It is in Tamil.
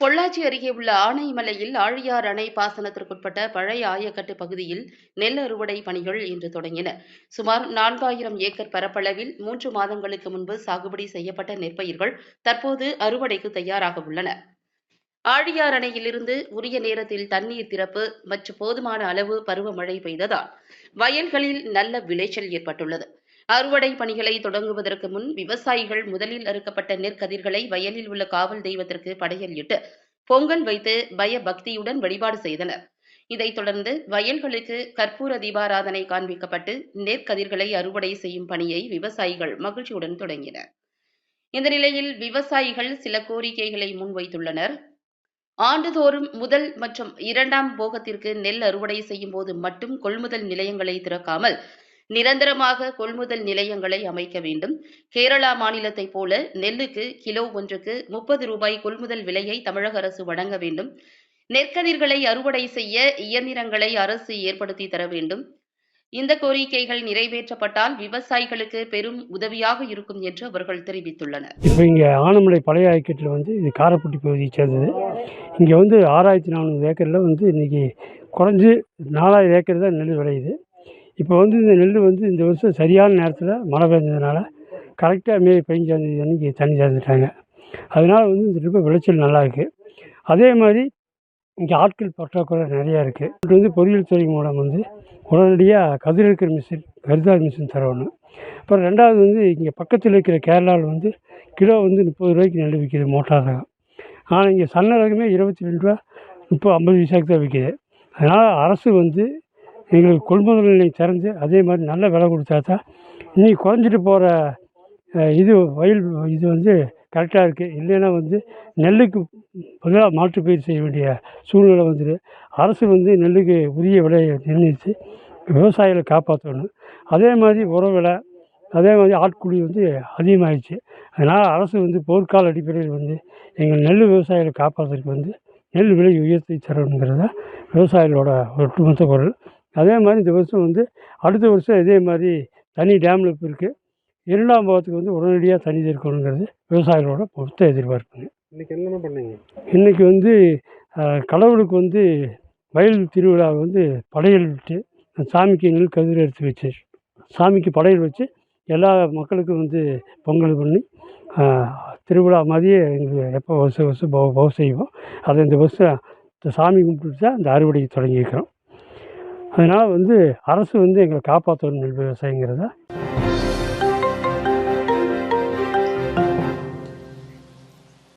பொள்ளாச்சி அருகே உள்ள ஆனைமலையில் ஆழியார் அணை பாசனத்திற்குட்பட்ட பழைய ஆயக்கட்டு பகுதியில் நெல் அறுவடை பணிகள் இன்று தொடங்கின. சுமார் நான்காயிரம் ஏக்கர் பரப்பளவில் மூன்று மாதங்களுக்கு முன்பு சாகுபடி செய்யப்பட்ட நெற்பயிர்கள் தற்போது அறுவடைக்கு தயாராக உள்ளன. ஆழியார் அணையிலிருந்து உரிய நேரத்தில் தண்ணீர் திறப்பு மற்றும் போதுமான அளவு பருவமழை பெய்ததால் வயல்களில் நல்ல விளைச்சல் ஏற்பட்டுள்ளது. அறுவடை பணிகளை தொடங்குவதற்கு முன் விவசாயிகள் முதலில் அறுக்கப்பட்ட நெற்கதிர்களை வயலில் உள்ள காவல் தெய்வத்திற்கு படையல் இட்டு பொங்கல் வைத்து பயபக்தியுடன் வழிபாடு செய்தனர். இதைத் தொடர்ந்து வயல்களுக்கு கற்பூர தீபாராதனை காண்பிக்கப்பட்டு நெற்கதிர்களை அறுவடை செய்யும் பணியை விவசாயிகள் மகிழ்ச்சியுடன் தொடங்கினர். இந்த நிலையில் விவசாயிகள் சில கோரிக்கைகளை முன்வைத்துள்ளனர். ஆண்டுதோறும் முதல் மற்றும் இரண்டாம் போகத்திற்கு நெல் அறுவடை செய்யும் போது மட்டும் கொள்முதல் நிலையங்களை திறக்காமல் நிரந்தரமாக கொள்முதல் நிலையங்களை அமைக்க வேண்டும். கேரளா மாநிலத்தைப் போல நெல்லுக்கு கிலோ ஒன்றுக்கு முப்பது ரூபாய் கொள்முதல் விலையை தமிழக அரசு வழங்க வேண்டும். நெற்கதிர்களை அறுவடை செய்ய இயந்திரங்களை அரசு ஏற்படுத்தி தர வேண்டும். இந்த கோரிக்கைகள் நிறைவேற்றப்பட்டால் விவசாயிகளுக்கு பெரும் உதவியாக இருக்கும் என்று அவர்கள் தெரிவித்துள்ளனர். இப்போ இங்கே ஆனமலை பழைய ஆய்க்கட்டில் வந்து இது காரப்பட்டி பகுதியை சேர்ந்தது. இங்கே வந்து ஆறாயிரத்தி நானூறு ஏக்கரில் வந்து இன்றைக்கி குறைஞ்சி நாலாயிரம் ஏக்கர் தான் நெல் விளையுது. இப்போ வந்து இந்த நெல் வந்து இந்த வருஷம் சரியான நேரத்தில் மழை பெஞ்சதுனால கரெக்டாக மே பதினஞ்சாந்தேதி அன்றைக்கி தண்ணி திறந்துட்டாங்க அதனால் வந்து இந்த ரொம்ப விளைச்சல் நல்லா இருக்குது அதே மாதிரி இங்கே ஆட்கள் பற்றாக்குறை நிறையா இருக்குது இது வந்து பொறியியல் துறை மூலம் வந்து உடனடியாக கதிரெடுக்கிற மிஷின் கருதார் மிஷின் தரணும் அப்புறம் ரெண்டாவது வந்து இங்கே பக்கத்தில் இருக்கிற கேரளாவில் வந்து கிலோ வந்து முப்பது ரூபாய்க்கு நெல் விற்கிது மோட்டார் ரகம் ஆனால் இங்கே சன்ன ரகமே இருபத்தி ரெண்டு ரூபா முப்பது ஐம்பது பைசாக்கு தான் விற்கிது அதனால் அரசு வந்து எங்களுக்கு கொள்முதல் நிலையம் திறந்து அதே மாதிரி நல்ல விலை கொடுத்தா தான் இன்றைக்கி குறைஞ்சிட்டு போகிற இது வயல் இது வந்து கரெக்டாக இருக்குது இல்லைன்னா வந்து நெல்லுக்கு பதிலாக மாற்று பயிர் செய்ய வேண்டிய சூழ்நிலை வந்துடும் அரசு வந்து நெல்லுக்கு உரிய விலையை நிர்ணயித்து விவசாயிகளை காப்பாற்றணும் அதே மாதிரி உர விலை அதே மாதிரி ஆட்குழி வந்து அதிகமாகிடுச்சு அதனால் அரசு வந்து போர்க்கால அடிப்படையில் வந்து எங்கள் நெல் விவசாயிகளை காப்பாற்றுறதுக்கு வந்து நெல் விலை உயர்த்தி தரணுங்கிறது தான் விவசாயிகளோட ஒட்டுமொத்த குரல். அதே மாதிரி இந்த வருஷம் வந்து அடுத்த வருஷம் இதே மாதிரி தனி டேமில் இப்போ இருக்குது இரண்டாம் பாகத்துக்கு வந்து உடனடியாக தண்ணி திறக்கணுங்கிறது விவசாயிகளோட மொத்த எதிர்பார்ப்புங்க. இன்னைக்கு என்னென்ன பண்ணீங்க? இன்றைக்கி வந்து கடவுளுக்கு வந்து வயல் திருவிழா வந்து படையல் விட்டு சாமிக்கு நெல் கதிர் எடுத்து வச்சு சாமிக்கு படையல் வச்சு எல்லா மக்களுக்கும் வந்து பொங்கல் பண்ணி திருவிழா மாதிரியே எங்களுக்கு எப்போ வருஷம் வருஷம் போ போக செய்வோம். அதை இந்த வருஷம் இந்த சாமி கும்பிட்டுட்டு தான் இந்த அறுவடைக்கு தொடங்கி வைக்கிறோம் அதனால் வந்து அரசு வந்து எங்களை காப்பாற்றணும் நெல் விவசாயிங்கிறத?